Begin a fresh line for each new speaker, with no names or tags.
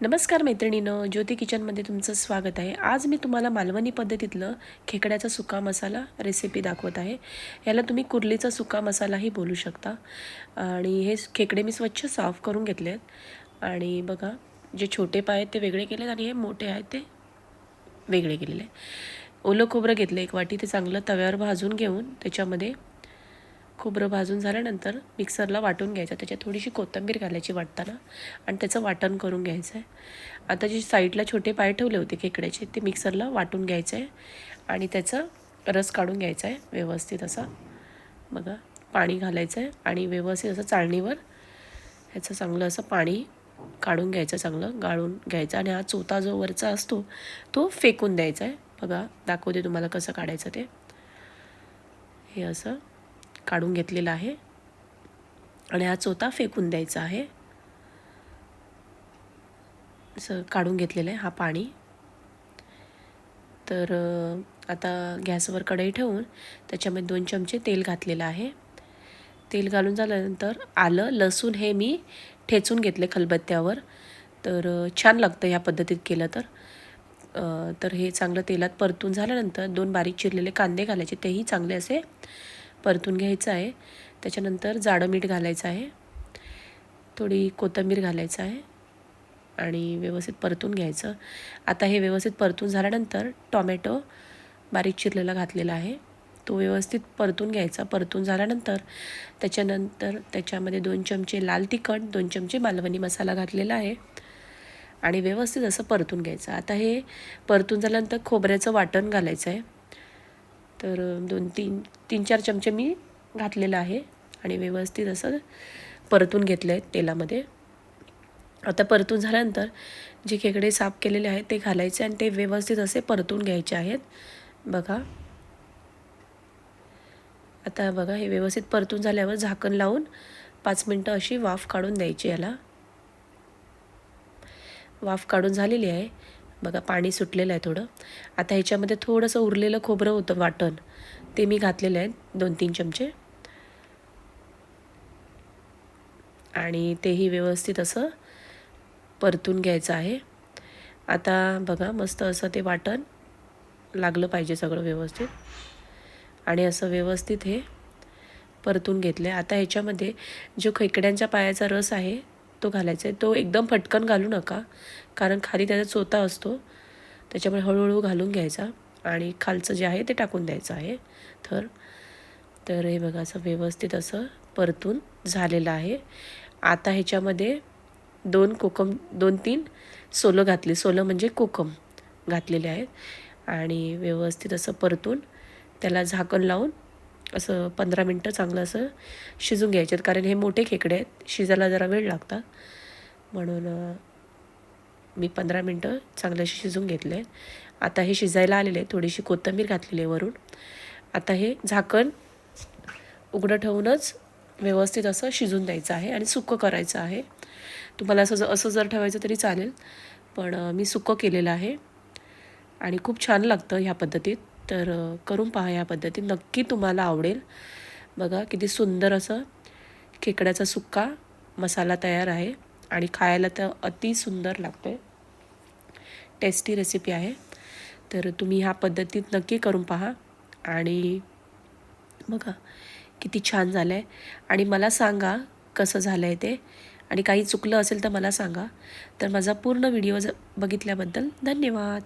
नमस्कार मैत्रिणीनं ज्योती किचनमध्ये तुमचं स्वागत आहे. आज मी तुम्हाला मालवणी पद्धतीतलं खेकड्याचा सुका मसाला रेसिपी दाखवत आहे. याला तुम्ही कुर्लीचा सुका मसालाही बोलू शकता. आणि हे खेकडे मी स्वच्छ साफ करून घेतले आहेत. आणि बघा जे छोटे पाय आहेत ते वेगळे केलेत आणि हे मोठे आहेत ते वेगळे केलेले ओलं खोबरं घेतलं एक वाटी ते चांगलं तव्यावर भाजून घेऊन त्याच्यामध्ये खोबरं भाजून झाल्यानंतर मिक्सरला वाटून घ्यायचं. त्याच्यात थोडीशी कोथिंबीर घालायची वाटताना आणि त्याचं वाटण करून घ्यायचं आहे आता जे साईडला छोटे पाय ठेवले होते खेकड्याचे ते मिक्सरला वाटून घ्यायचं आहे आणि त्याचं रस काढून घ्यायचा आहे व्यवस्थित असा. बघा पाणी घालायचं आहे आणि व्यवस्थित असं चाळणीवर ह्याचं चांगलं असं पाणी काढून घ्यायचं चांगलं गाळून घ्यायचं आणि हा चोथा जो वरचा असतो तो फेकून द्यायचा आहे बघा दाखवते तुम्हाला कसं काढायचं ते. हे असं. काढून घेतलेला आहे. आणि हा चोथा फेकून द्यायचा आहे. असं काढून घेतलेलं आहे हा पाणी. तर आता गॅसवर कढई ठेवून त्याच्यामध्ये दोन चमचे तेल घातलेलं आहे. तेल घालून झाल्यानंतर आलं लसूण हे मी ठेचून घेतले खलबत्त्यावर. तर छान लागतं ह्या पद्धतीत केलं तर. तर हे चांगलं तेलात परतून झाल्यानंतर दोन बारीक चिरलेले कांदे घालायचे तेही चांगले असे परतून घ्यायचं आहे. त्याच्यानंतर जाडं मीठ घालायचं आहे. थोडी कोथिंबीर घालायचं आहे. आणि व्यवस्थित परतून घ्यायचं. आता हे व्यवस्थित परतून झाल्यानंतर टॉमॅटो बारीक चिरलेला घातलेला आहे. तो व्यवस्थित परतून घ्यायचा. परतून झाल्यानंतर त्याच्यानंतर त्याच्यामध्ये दोन चमचे लाल तिखट दोन चमचे मालवणी मसाला घातलेला आहे. आणि व्यवस्थित असं परतून घ्यायचं. आता हे परतून झाल्यानंतर खोबऱ्याचं वाटण घालायचं आहे. तर दोन तीन तीन चार चमचे मी घातलेलं आहे आणि व्यवस्थित असं परतून घेतलं आहे तेलामध्ये. आता परतून झाल्यानंतर जे खेकडे साफ केलेले आहेत ते घालायचे आणि ते व्यवस्थित असे परतून घ्यायचे आहेत. बघा. आता बघा हे व्यवस्थित परतून झाल्यावर झाकण लावून पाच मिनटं अशी वाफ काढून द्यायची याला. वाफ काढून झालेली आहे. बघा पाणी सुटलेलं आहे थोडं. आता ह्याच्यामध्ये थोडंसं उरलेलं खोबरं होतं वाटण. ते मी घातलेलं आहे दोन तीन चमचे. आणि तेही व्यवस्थित असं परतून घ्यायचं आहे. आता बघा मस्त असं ते वाटण लागलं पाहिजे सगळं व्यवस्थित. आणि असं व्यवस्थित हे परतून घेतलं आहे आता ह्याच्यामध्ये जो खेकड्यांच्या पायाचा रस आहे तो घालायचा आहे. तो एकदम फटकन घालू नका. कारण खाली त्याचा चोता असतो. त्याच्यामुळे हळूहळू घालून घ्यायचा. आणि खालचं जे आहे ते टाकून द्यायचं आहे. थर. तर हे बघा असं व्यवस्थित असं परतून झालेलं आहे. आता ह्याच्यामध्ये दोन कोकम दोन तीन सोलं घातली. सोलं म्हणजे कोकम घातलेले आहेत. आणि व्यवस्थित असं परतून त्याला झाकण लावून असं पंधरा मिनटं चांगलं असं शिजून घ्यायचे कारण हे मोठे खेकडे आहेत. शिजायला जरा वेळ लागतात म्हणून मी पंधरा मिनटं चांगलं शिजून घेतले. आता हे शिजायला आलेले आहे थोडीशी कोथिंबीर घातलेली आहे वरून. आता हे झाकण उघडं ठेवूनच व्यवस्थित असं शिजून द्यायचं आहे आणि सुकं करायचं आहे. तुम्हाला असं जर असं जर ठेवायचं तरी चालेल. पण मी सुकं केलेलं आहे. आणि खूप छान लागतं ह्या पद्धतीत. तर करून पहा या पद्धतीत नक्की तुम्हाला आवडेल. बघा किती सुंदर असं खेकड्याचा सुक्का मसाला तयार आहे आणि खायला तर अति सुंदर लागते टेस्टी रेसिपी आहे. तर तुम्ही ह्या पद्धतीत नक्की करून पहा आणि बघा किती छान झालं आहे आणि मला सांगा कसं झालं आहे ते. आणि काही चुकलं असेल तर मला सांगा. तर माझा पूर्ण व्हिडिओ बघितल्याबद्दल धन्यवाद.